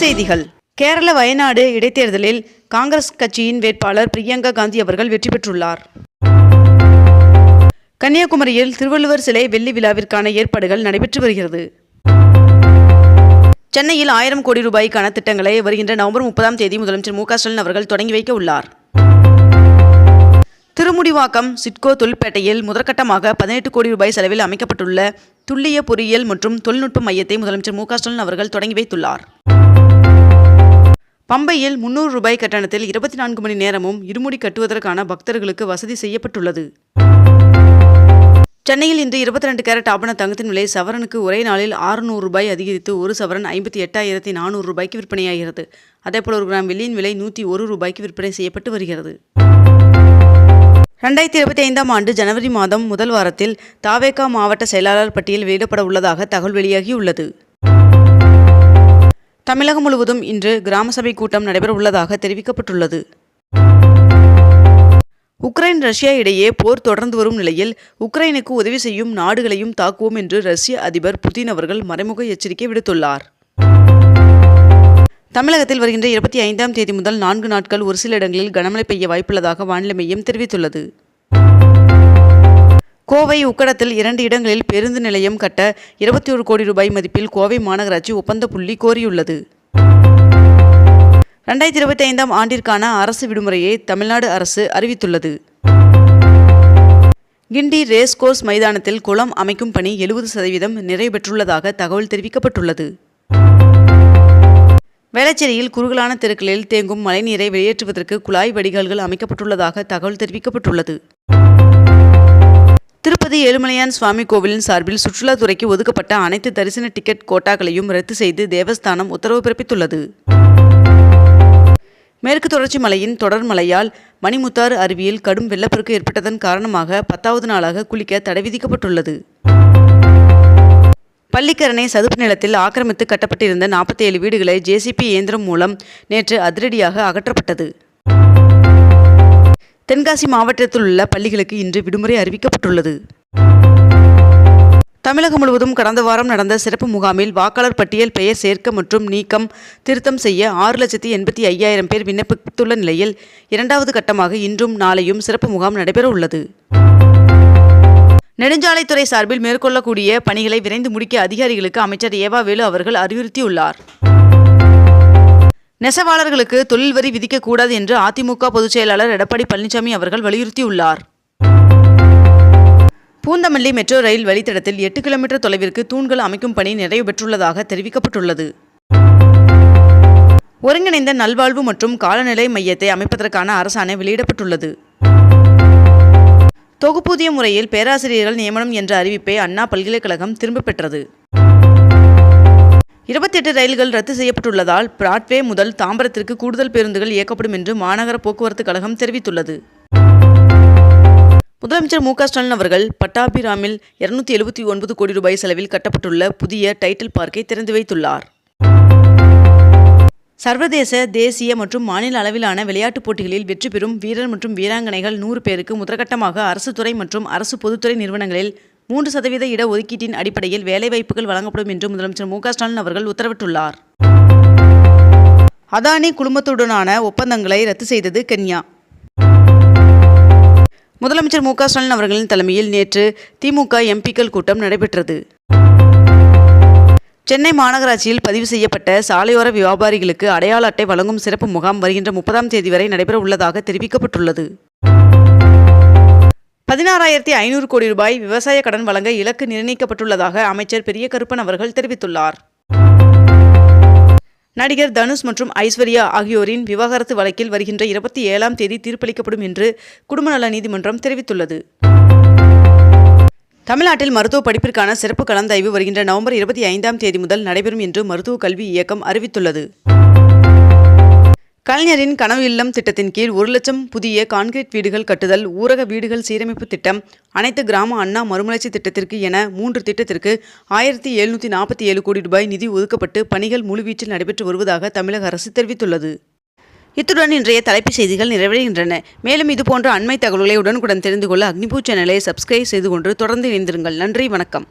செய்திகள். கேரள வயநாடு இடைத்தேர்தலில் காங்கிரஸ் கட்சியின் வேட்பாளர் பிரியங்கா காந்தி அவர்கள் வெற்றி பெற்றுள்ளார். கன்னியாகுமரியில் திருவள்ளுவர் சிலை வெள்ளி விழாவிற்கான ஏற்பாடுகள் நடைபெற்று வருகிறது. சென்னையில் ஆயிரம் கோடி ரூபாய்க்கான திட்டங்களை வருகின்ற நவம்பர் முப்பதாம் தேதி முதலமைச்சர் மு ஸ்டாலின் அவர்கள் தொடங்கி வைக்க உள்ளார். திருமுடிவாக்கம் சிட்கோ தொழிற்பேட்டையில் முதற்கட்டமாக பதினெட்டு கோடி ரூபாய் செலவில் அமைக்கப்பட்டுள்ள துல்லிய பொறியியல் மற்றும் தொழில்நுட்ப மையத்தை முதலமைச்சர் மு ஸ்டாலின் அவர்கள் தொடங்கி வைத்துள்ளார். பம்பையில் முன்னூறு ரூபாய் கட்டணத்தில் இருபத்தி நான்கு மணி நேரமும் இருமுடி கட்டுவதற்கான பக்தர்களுக்கு வசதி செய்யப்பட்டுள்ளது. சென்னையில் இன்று இருபத்தி ரெண்டு கேரட் ஆபண தங்கத்தின் விலை சவரனுக்கு ஒரே நாளில் 600 ரூபாய் அதிகரித்து ஒரு சவரன் ஐம்பத்தி எட்டாயிரத்தி நானூறு ரூபாய்க்கு விற்பனையாகிறது. அதேபோல் ஒரு கிராம் வெள்ளியின் விலை நூற்றி ஒரு ரூபாய்க்கு விற்பனை செய்யப்பட்டு வருகிறது. ரெண்டாயிரத்தி இருபத்தி ஐந்தாம் ஆண்டு ஜனவரி மாதம் முதல் வாரத்தில் தாவேகா மாவட்ட செயலாளர் பட்டியல் வெளியிடப்பட உள்ளதாக தகவல் வெளியாகியுள்ளது. தமிழகம் முழுவதும் இன்று கிராம சபை கூட்டம் நடைபெற உள்ளதாக தெரிவிக்கப்பட்டுள்ளது. உக்ரைன் ரஷ்யா இடையே போர் தொடர்ந்து வரும் நிலையில் உக்ரைனுக்கு உதவி செய்யும் நாடுகளையும் தாக்குவோம் என்று ரஷ்ய அதிபர் புதின் அவர்கள் மறைமுக எச்சரிக்கை விடுத்துள்ளார். தமிழகத்தில் வருகின்ற இருபத்தி ஐந்தாம் தேதி முதல் நான்கு நாட்கள் ஒரு சில இடங்களில் கனமழை பெய்ய வாய்ப்புள்ளதாக வானிலை மையம் தெரிவித்துள்ளது. கோவை உக்கடத்தில் இரண்டு இடங்களில் பேருந்து நிலையம் கட்ட இருபத்தி ஒரு கோடி ரூபாய் மதிப்பில் கோவை மாநகராட்சி ஒப்பந்த புள்ளி கோரியுள்ளது. ரெண்டாயிரத்தி இருபத்தி ஐந்தாம் ஆண்டிற்கான அரசு விடுமுறையை தமிழ்நாடு அரசு அறிவித்துள்ளது. கிண்டி ரேஸ் கோர்ஸ் மைதானத்தில் குளம் அமைக்கும் பணி எழுபது சதவீதம் நிறைவேற்றுள்ளதாக தகவல் தெரிவிக்கப்பட்டுள்ளது. வேளச்சேரியில் குறுகலான தெருக்களில் தேங்கும் மழைநீரை வெளியேற்றுவதற்கு குழாய் வடிகால்கள் அமைக்கப்பட்டுள்ளதாக தகவல் தெரிவிக்கப்பட்டுள்ளது. திருப்பதி ஏழுமலையான் சுவாமி கோவிலின் சார்பில் சுற்றுலாத்துறைக்கு ஒதுக்கப்பட்ட அனைத்து தரிசன டிக்கெட் கோட்டாக்களையும் ரத்து செய்து தேவஸ்தானம் உத்தரவு பிறப்பித்துள்ளது. மேற்கு தொடர்ச்சி மலையின் தொடர் மழையால் மணிமுத்தாறு அருவியில் கடும் வெள்ளப்பெருக்கு ஏற்பட்டதன் காரணமாக பத்தாவது நாளாக குளிக்க தடை விதிக்கப்பட்டுள்ளது. பள்ளிக்கரணை சதுப்பு நிலத்தில் ஆக்கிரமித்து கட்டப்பட்டிருந்த நாற்பத்தி ஏழு வீடுகளை ஜேசிபி இயந்திரம் மூலம் நேற்று அதிரடியாக அகற்றப்பட்டது. தென்காசி மாவட்டத்தில் உள்ள பள்ளிகளுக்கு இன்று விடுமுறை அறிவிக்கப்பட்டுள்ளது. தமிழகம் முழுவதும் கடந்த வாரம் நடந்த சிறப்பு முகாமில் வாக்காளர் பட்டியல் பெயர் சேர்க்க மற்றும் நீக்கம் திருத்தம் செய்ய ஆறு லட்சத்தி எண்பத்தி ஐயாயிரம் பேர் விண்ணப்பித்துள்ள நிலையில் இரண்டாவது கட்டமாக இன்றும் நாளையும் சிறப்பு முகாம் நடைபெற உள்ளது. நெடுஞ்சாலைத்துறை சார்பில் மேற்கொள்ளக்கூடிய பணிகளை விரைந்து முடிக்க அதிகாரிகளுக்கு அமைச்சர் ஏவா வேலு அவர்கள் அறிவுறுத்தியுள்ளார். நெசவாளர்களுக்கு தொழில் வரி விதிக்கக்கூடாது என்று அதிமுக பொதுச் செயலாளர் எடப்பாடி பழனிசாமி அவர்கள் வலியுறுத்தியுள்ளார். பூந்தமல்லி மெட்ரோ ரயில் வழித்தடத்தில் எட்டு கிலோமீட்டர் தொலைவிற்கு தூண்கள் அமைக்கும் பணி நிறைவு பெற்றுள்ளதாக தெரிவிக்கப்பட்டுள்ளது. ஒருங்கிணைந்த நல்வாழ்வு மற்றும் காலநிலை மையத்தை அமைப்பதற்கான அரசாணை வெளியிடப்பட்டுள்ளது. தொகுப்பூதிய முறையில் பேராசிரியர்கள் நியமனம் என்ற அறிவிப்பை அண்ணா பல்கலைக்கழகம் திரும்பப் பெற்றது. இருபத்தெட்டு ரயில்கள் ரத்து செய்யப்பட்டுள்ளதால் பிராட்வே முதல் தாம்பரத்திற்கு கூடுதல் பேருந்துகள் இயக்கப்படும் என்று மாநகர போக்குவரத்து கழகம் தெரிவித்துள்ளது. முதலமைச்சர் மு க ஸ்டாலின் அவர்கள் பட்டாபிராமில் இருநூத்தி எழுபத்தி ஒன்பது கோடி ரூபாய் செலவில் கட்டப்பட்டுள்ள புதிய டைட்டில் பார்க்கை திறந்து வைத்துள்ளார். சர்வதேச தேசிய மற்றும் மாநில அளவிலான விளையாட்டுப் போட்டிகளில் வெற்றி பெறும் வீரர் மற்றும் வீராங்கனைகள் நூறு பேருக்கு முதற்கட்டமாக அரசு துறை மற்றும் அரசு பொதுத்துறை நிறுவனங்களில் மூன்று சதவீத இட ஒதுக்கீட்டின் அடிப்படையில் வேலைவாய்ப்புகள் வழங்கப்படும் என்று முதலமைச்சர் மு ஸ்டாலின் அவர்கள் உத்தரவிட்டுள்ளார். அதானி குழுமத்துடனான ஒப்பந்தங்களை ரத்து செய்தது கென்யா. முதலமைச்சர் மு ஸ்டாலின் அவர்களின் தலைமையில் நேற்று திமுக எம்பிக்கள் கூட்டம் நடைபெற்றது. சென்னை மாநகராட்சியில் பதிவு செய்யப்பட்ட சாலையோர வியாபாரிகளுக்கு அடையாள அட்டை வழங்கும் சிறப்பு முகாம் வருகின்ற முப்பதாம் தேதி வரை நடைபெற உள்ளதாக தெரிவிக்கப்பட்டுள்ளது. பதினாறாயிரத்தி ஐநூறு கோடி ரூபாய் விவசாய கடன் வழங்க இலக்கு நிர்ணயிக்கப்பட்டுள்ளதாக அமைச்சர் பெரிய கருப்பன் அவர்கள் தெரிவித்துள்ளார். நடிகர் தனுஷ் மற்றும் ஐஸ்வர்யா ஆகியோரின் விவாகரத்து வழக்கில் வருகின்ற இருபத்தி ஏழாம் தேதி தீர்ப்பளிக்கப்படும் என்று குடும்ப நல நீதிமன்றம் தெரிவித்துள்ளது. தமிழ்நாட்டில் மருத்துவ படிப்பிற்கான சிறப்பு கலந்தாய்வு வருகின்ற நவம்பர் இருபத்தி ஐந்தாம் தேதி முதல் நடைபெறும் என்று மருத்துவ கல்வி இயக்கம் அறிவித்துள்ளது. கலைஞரின் கனவு இல்லம் திட்டத்தின் கீழ் ஒரு லட்சம் புதிய கான்கிரீட் வீடுகள் கட்டுதல் ஊரக வீடுகள் சீரமைப்பு திட்டம் அனைத்து கிராம அண்ணா மறுமலர்ச்சி திட்டத்திற்கு என மூன்று திட்டத்திற்கு ஆயிரத்தி எழுநூற்றி நாற்பத்தி ஏழு கோடி ரூபாய் நிதி ஒதுக்கப்பட்டு பணிகள் முழுவீச்சில் நடைபெற்று வருவதாக தமிழக அரசு தெரிவித்துள்ளது. இத்துடன் இன்றைய தலைப்புச் செய்திகள் நிறைவடைகின்றன. மேலும் இதுபோன்ற அண்மை தகவல்களை உடனுக்குடன் தெரிந்து கொள்ள அக்னிபூ சேனலை சப்ஸ்கிரைப் செய்து கொண்டு தொடர்ந்து இணைந்திருங்கள். நன்றி வணக்கம்.